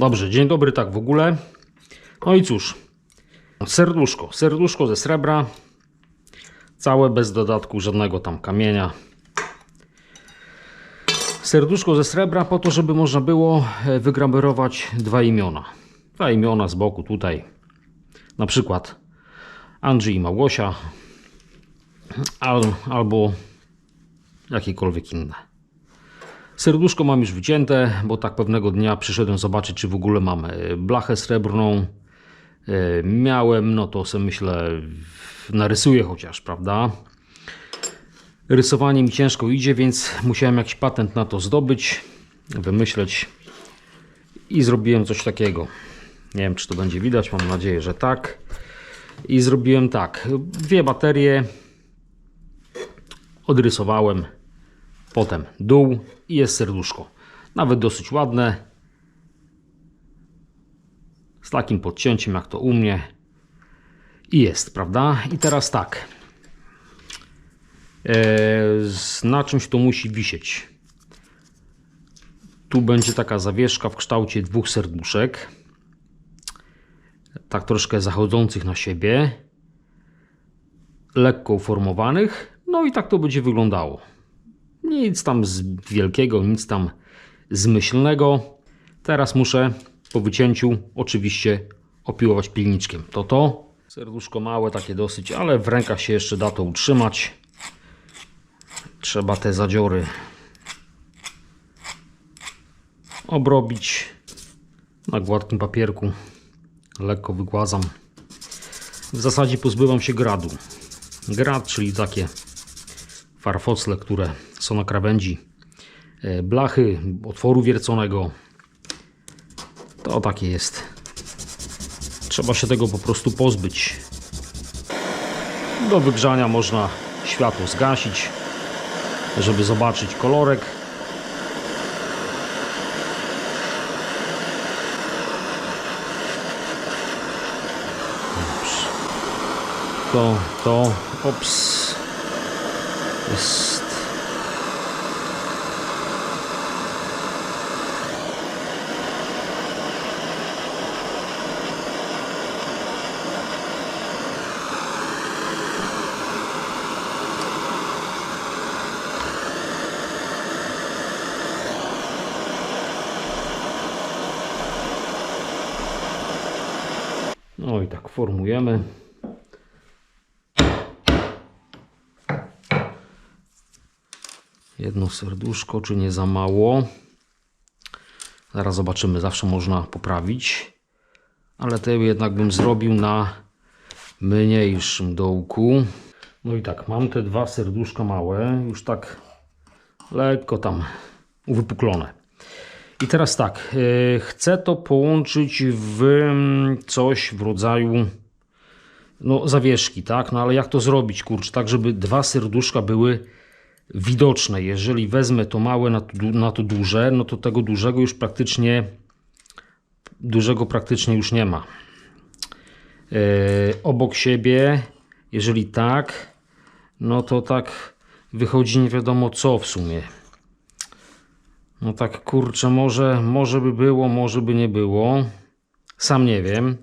Dobrze, dzień dobry tak w ogóle. No i cóż, serduszko, serduszko ze srebra. Całe bez dodatku żadnego tam kamienia. Serduszko ze srebra po to, żeby można było e, wygraberować dwa imiona. Dwa imiona z boku tutaj. Na przykład Andrzej i Małgosia. Al, albo jakiekolwiek inne. Serduszko mam już wycięte, bo tak pewnego dnia przyszedłem zobaczyć, czy w ogóle mam e, blachę srebrną. E, Miałem, no to sobie myślę, narysuję chociaż, prawda? Rysowanie mi ciężko idzie, więc musiałem jakiś patent na to zdobyć, wymyśleć i zrobiłem coś takiego. Nie wiem, czy to będzie widać, mam nadzieję, że tak. I zrobiłem tak, dwie baterie odrysowałem, potem dół i jest serduszko. Nawet dosyć ładne. Z takim podcięciem jak to u mnie. I jest, prawda? I teraz tak. E, z- na czymś to musi wisieć. Tu będzie taka zawieszka w kształcie dwóch serduszek. Tak troszkę zachodzących na siebie. Lekko uformowanych. No i tak to będzie wyglądało. Nic tam z wielkiego, nic tam zmyślnego. Teraz muszę po wycięciu oczywiście opiłować pilniczkiem. To to. Serduszko małe, takie dosyć, ale w rękach się jeszcze da to utrzymać. Trzeba te zadziory obrobić na gładkim papierku. Lekko wygładzam. W zasadzie pozbywam się gradu. Grad, czyli takie farfocle, które są na krawędzi e, blachy, otworu wierconego. To takie jest. Trzeba się tego po prostu pozbyć. Do wygrzania można światło zgasić, żeby zobaczyć kolorek. To, to, ops, jest. No i tak formujemy. Jedno serduszko, czy nie za mało. Zaraz zobaczymy, zawsze można poprawić. Ale te jednak bym zrobił na mniejszym dołku. No i tak, mam te dwa serduszka małe, już tak lekko tam uwypuklone. I teraz tak, yy, chcę to połączyć w mm, coś w rodzaju no, zawieszki, tak? No ale jak to zrobić, kurczę, tak żeby dwa serduszka były widoczne. Jeżeli wezmę to małe na to, na to duże, no to tego dużego już praktycznie dużego praktycznie już nie ma. Yy, obok siebie, jeżeli tak, no to tak wychodzi nie wiadomo co w sumie. No tak kurczę, może, może by było, może by nie było. Sam nie wiem.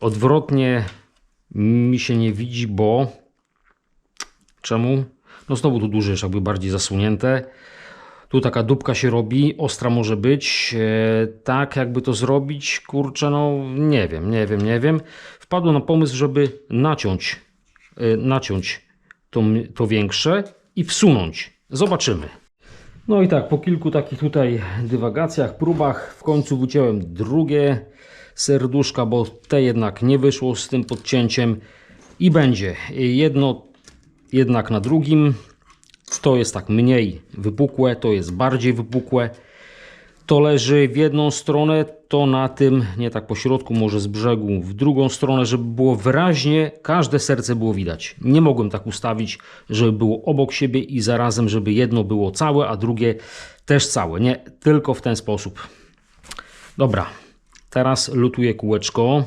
Odwrotnie mi się nie widzi, bo czemu? No znowu tu duże jest jakby bardziej zasunięte. Tu taka dupka się robi, ostra może być. E, tak jakby to zrobić, kurczę, no nie wiem, nie wiem, nie wiem. Wpadłem na pomysł, żeby naciąć, e, naciąć to, to większe i wsunąć. Zobaczymy. No i tak, po kilku takich tutaj dywagacjach, próbach, w końcu wyciąłem drugie serduszka, bo te jednak nie wyszło z tym podcięciem i będzie jedno jednak na drugim. To jest tak mniej wypukłe, to jest bardziej wypukłe. To leży w jedną stronę, to na tym, nie tak po środku, może z brzegu, w drugą stronę, żeby było wyraźnie, każde serce było widać. Nie mogłem tak ustawić, żeby było obok siebie i zarazem, żeby jedno było całe, a drugie też całe. Nie, tylko w ten sposób. Dobra, teraz lutuję kółeczko,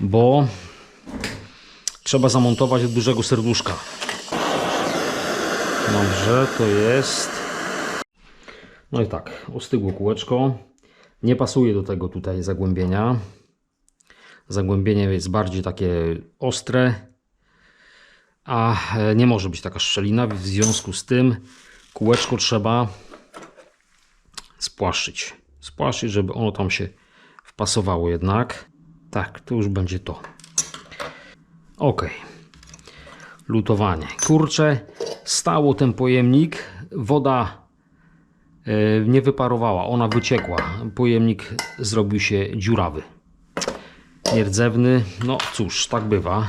bo trzeba zamontować do dużego serduszka. Dobrze, to jest. No i tak, ostygło kółeczko. Nie pasuje do tego tutaj zagłębienia. Zagłębienie jest bardziej takie ostre, a e, nie może być taka szczelina. W związku z tym kółeczko trzeba spłaszczyć. Spłaszczyć, żeby ono tam się wpasowało jednak. Tak, to już będzie to. Ok. Lutowanie. Kurczę, stało ten pojemnik. Woda e, nie wyparowała, ona wyciekła. Pojemnik zrobił się dziurawy. Nierdzewny. No cóż, tak bywa.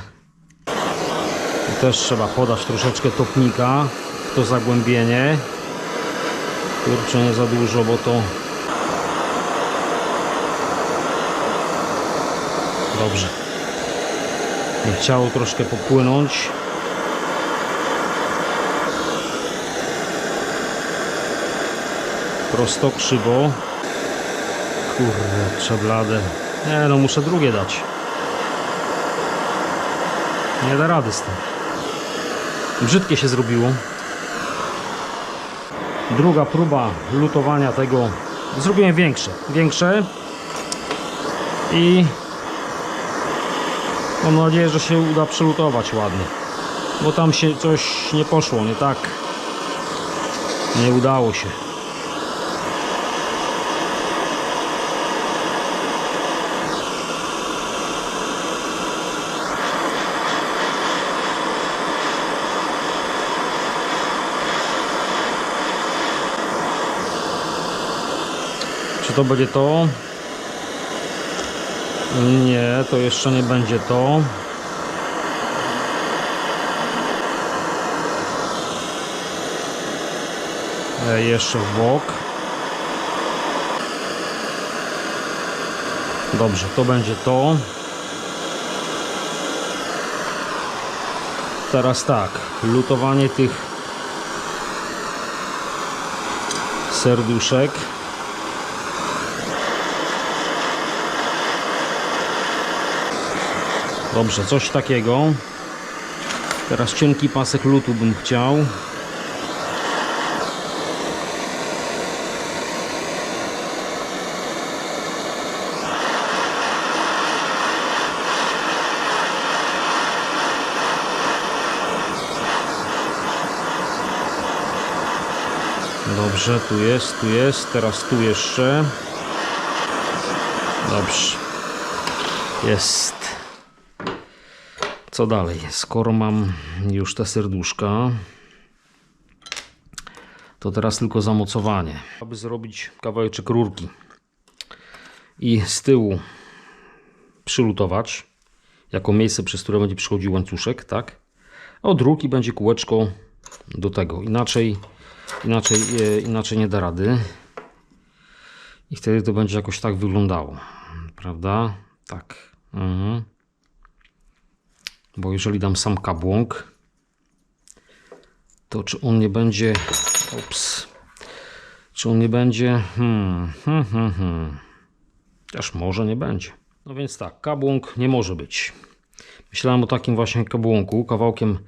Tu też trzeba podać troszeczkę topnika w to zagłębienie. Kurczę, nie za dużo, bo to Dobrze. Chciało troszkę popłynąć. Prosto, krzywo. Kurde, czeblade. Nie no, muszę drugie dać. Nie da rady z tym. Brzydkie się zrobiło. Druga próba lutowania tego. Zrobiłem większe. Większe. I Mam nadzieję, że się uda przelutować ładnie. Bo tam się coś nie poszło, nie tak. Nie udało się. Czy to będzie to? Nie, to jeszcze nie będzie to. E, Jeszcze w bok. Dobrze, to będzie to. Teraz tak, lutowanie tych serduszek. Dobrze, coś takiego. Teraz cienki pasek lutu bym chciał. Dobrze, tu jest, tu jest, teraz tu jeszcze. Dobrze. Jest. Co dalej? Skoro mam już te serduszka, to teraz tylko zamocowanie. Aby zrobić kawałeczek rurki i z tyłu przylutować jako miejsce, przez które będzie przychodził łańcuszek, tak? A od rurki będzie kółeczko do tego. Inaczej, inaczej, e, inaczej nie da rady. I wtedy to będzie jakoś tak wyglądało. Prawda? Tak. Mhm. Bo jeżeli dam sam kabłąk, to czy on nie będzie. Ups. Czy on nie będzie. Hmm, hmm, hmm, hmm. Też może nie będzie. No więc tak, kabłąk nie może być. Myślałem o takim właśnie kabłąku, kawałkiem,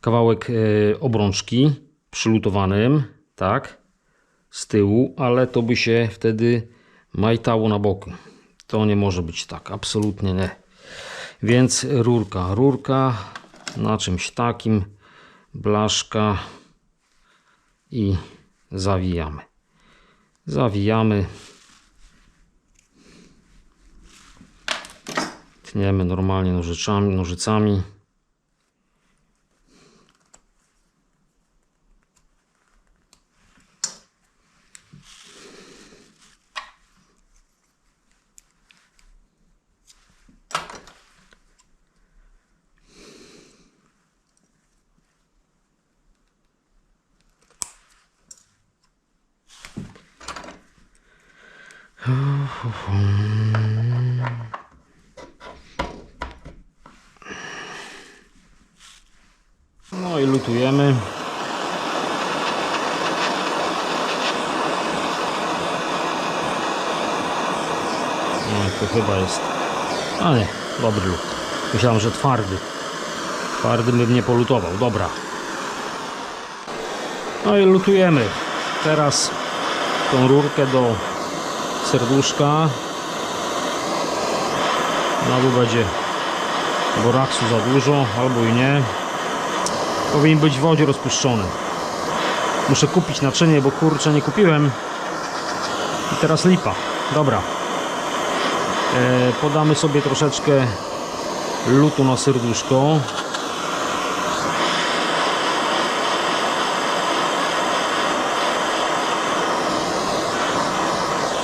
kawałek e, obrączki przylutowanym, tak, z tyłu, ale to by się wtedy majtało na boku. To nie może być tak, absolutnie nie. Więc rurka, rurka na czymś takim, blaszka i zawijamy. Zawijamy. Tniemy normalnie nożyczami, nożycami. No i lutujemy. No to chyba jest. A nie, dobry lód. Myślałem, że twardy. Twardy bym nie polutował. Dobra. No i lutujemy. Teraz tą rurkę do serduszka. Znowu będzie boraksu za dużo, albo i nie. Powinien być w wodzie rozpuszczony. Muszę kupić naczynie, bo kurczę nie kupiłem. I teraz lipa. Dobra. E, podamy sobie troszeczkę lutu na serduszko.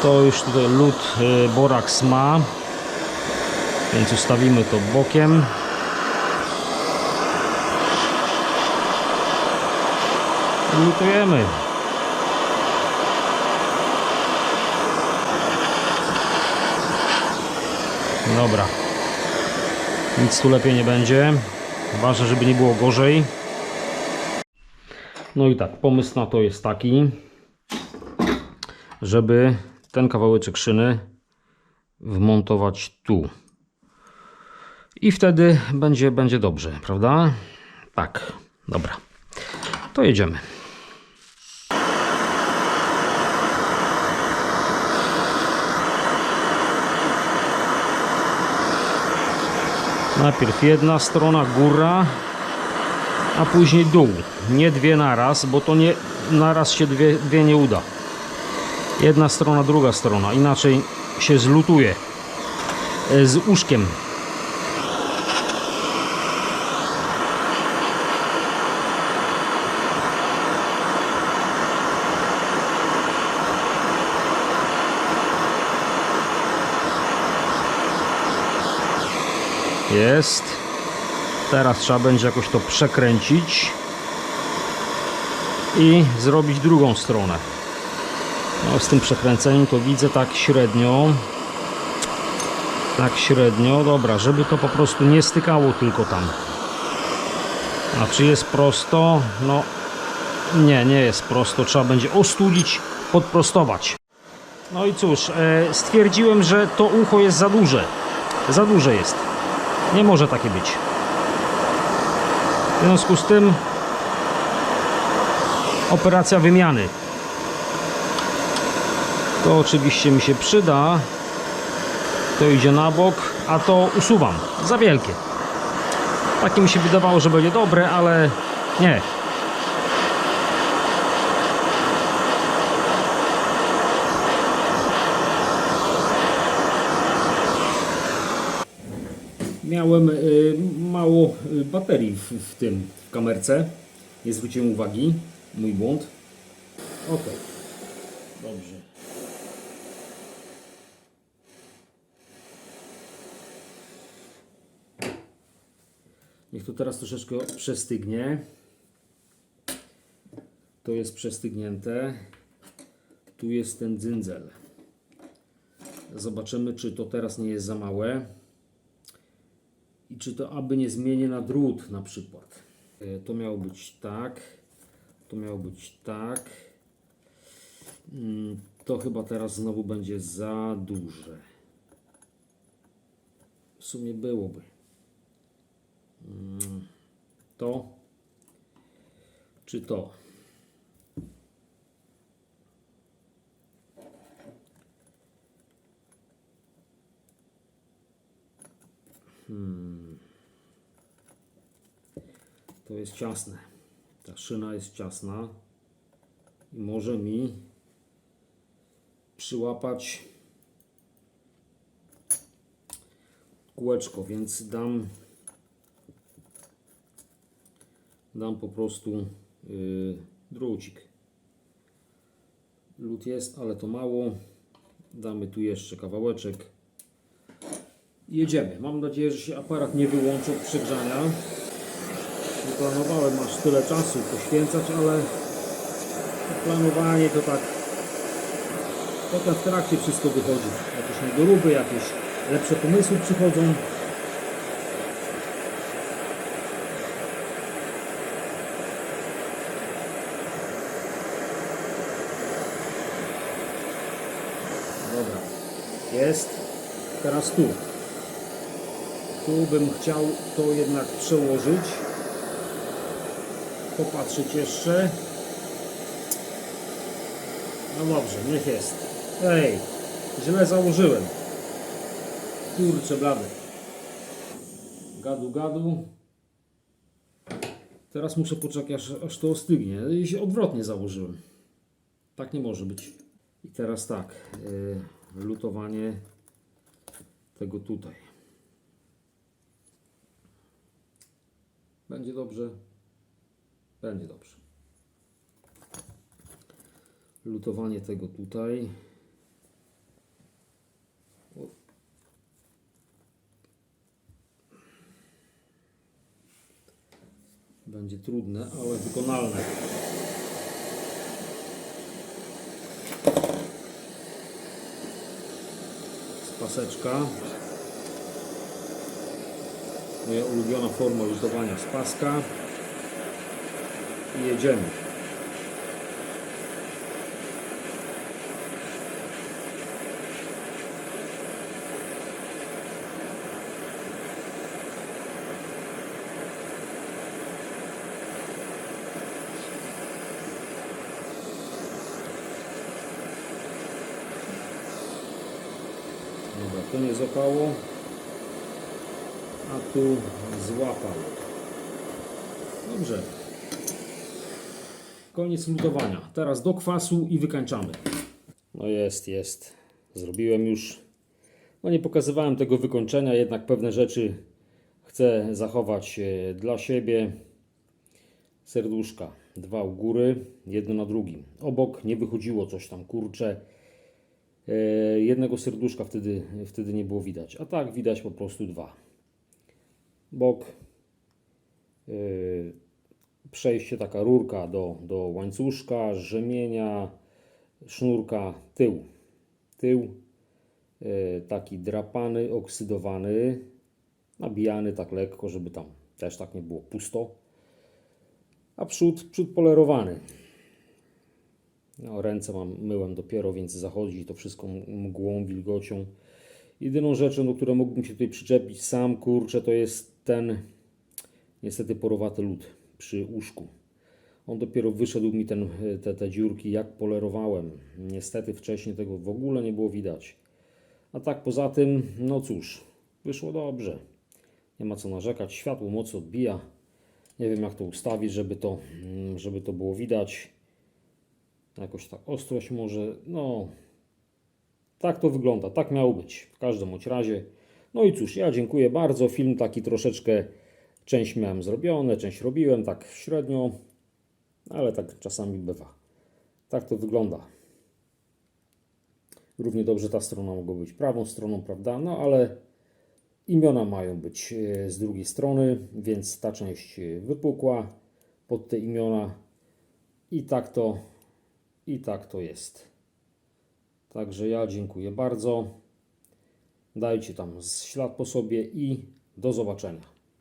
To już tutaj lód e, Borax ma, więc ustawimy to bokiem. Lutujemy. Dobra. Nic tu lepiej nie będzie. Ważne, żeby nie było gorzej. No i tak, pomysł na to jest taki, żeby ten kawałeczek szyny wmontować tu. I wtedy będzie, będzie dobrze, prawda? Tak, dobra. To jedziemy. Najpierw jedna strona góra, a później dół. Nie dwie naraz, bo to nie naraz się dwie, dwie nie uda. Jedna strona, druga strona. Inaczej się zlutuje e, z uszkiem. Jest. Teraz trzeba będzie jakoś to przekręcić i zrobić drugą stronę. No, z tym przekręceniem to widzę tak średnio. Tak średnio. Dobra, żeby to po prostu nie stykało tylko tam. A czy jest prosto? No nie, nie jest prosto. Trzeba będzie ostudzić, podprostować. No i cóż, e, stwierdziłem, że to ucho jest za duże. Za duże jest. Nie może takie być. W związku z tym operacja wymiany. To oczywiście mi się przyda. To idzie na bok, a to usuwam. Za wielkie. Takie mi się wydawało, że będzie dobre, ale nie. Miałem y, mało y, baterii w, w tym w kamerce. Nie zwróciłem uwagi. Mój błąd. Ok. Dobrze. Niech to teraz troszeczkę przestygnie. To jest przestygnięte. Tu jest ten dzyndzel. Zobaczymy, czy to teraz nie jest za małe. I czy to aby nie zmienię na drut na przykład. E, To miało być tak. To miało być tak. Mm, To chyba teraz znowu będzie za duże. W sumie byłoby. To. Czy to? To jest ciasne. Ta szyna jest ciasna i może mi przyłapać kółeczko, więc dam dam po prostu yy, drucik. Lód jest, ale to mało. Damy tu jeszcze kawałeczek. Jedziemy. Mam nadzieję, że się aparat nie wyłączy od przegrzania. Nie planowałem aż tyle czasu poświęcać, ale planowanie to tak potem w trakcie wszystko wychodzi. Jakieś niedoróby, jakieś lepsze pomysły przychodzą. Dobra, jest. Teraz tu. Tu bym chciał to jednak przełożyć. Popatrzeć jeszcze. No dobrze, niech jest. Ej, Źle założyłem. Kurczę blady. Gadu, gadu. Teraz muszę poczekać, aż, aż to ostygnie. I się odwrotnie założyłem. Tak nie może być. I teraz tak. Yy, lutowanie tego tutaj. Będzie dobrze. Będzie dobrze. Lutowanie tego tutaj. Będzie trudne, ale wykonalne. Spaseczka. Moja ulubiona forma lutowania z paska. I jedziemy. To nie złapało, a tu złapał. Dobrze. Koniec lutowania. Teraz do kwasu i wykańczamy. No jest, jest. Zrobiłem już. No nie pokazywałem tego wykończenia, jednak pewne rzeczy chcę zachować e, dla siebie. Serduszka. Dwa u góry, jedno na drugim. Obok nie wychodziło coś tam, kurcze. E, jednego serduszka wtedy, wtedy nie było widać. A tak widać po prostu dwa. Bok. e, przejście, taka rurka do, do łańcuszka, rzemienia, sznurka, tył. Tył e, taki drapany, oksydowany, nabijany tak lekko, żeby tam też tak nie było pusto. A przód, przód polerowany. No, ręce mam, myłem dopiero, więc zachodzi to wszystko mgłą, wilgocią. Jedyną rzeczą, do której mógłbym się tutaj przyczepić sam, kurczę, to jest ten niestety porowaty lód przy łóżku. On dopiero wyszedł mi ten, te, te dziurki, jak polerowałem. Niestety wcześniej tego w ogóle nie było widać. A tak poza tym, no cóż, wyszło dobrze. Nie ma co narzekać. Światło mocno odbija. Nie wiem jak to ustawić, żeby to, żeby to było widać. Jakoś tak ostrość może, no tak to wygląda, tak miało być w każdym bądź razie. No i cóż, ja dziękuję bardzo. Film taki troszeczkę, część miałem zrobione, część robiłem tak średnio, ale tak czasami bywa. Tak to wygląda. Równie dobrze ta strona mogła być prawą stroną, prawda? No ale imiona mają być e, z drugiej strony, więc ta część e, wypukła pod te imiona i tak to, i tak to jest. Także ja dziękuję bardzo. Dajcie tam ślad po sobie i do zobaczenia.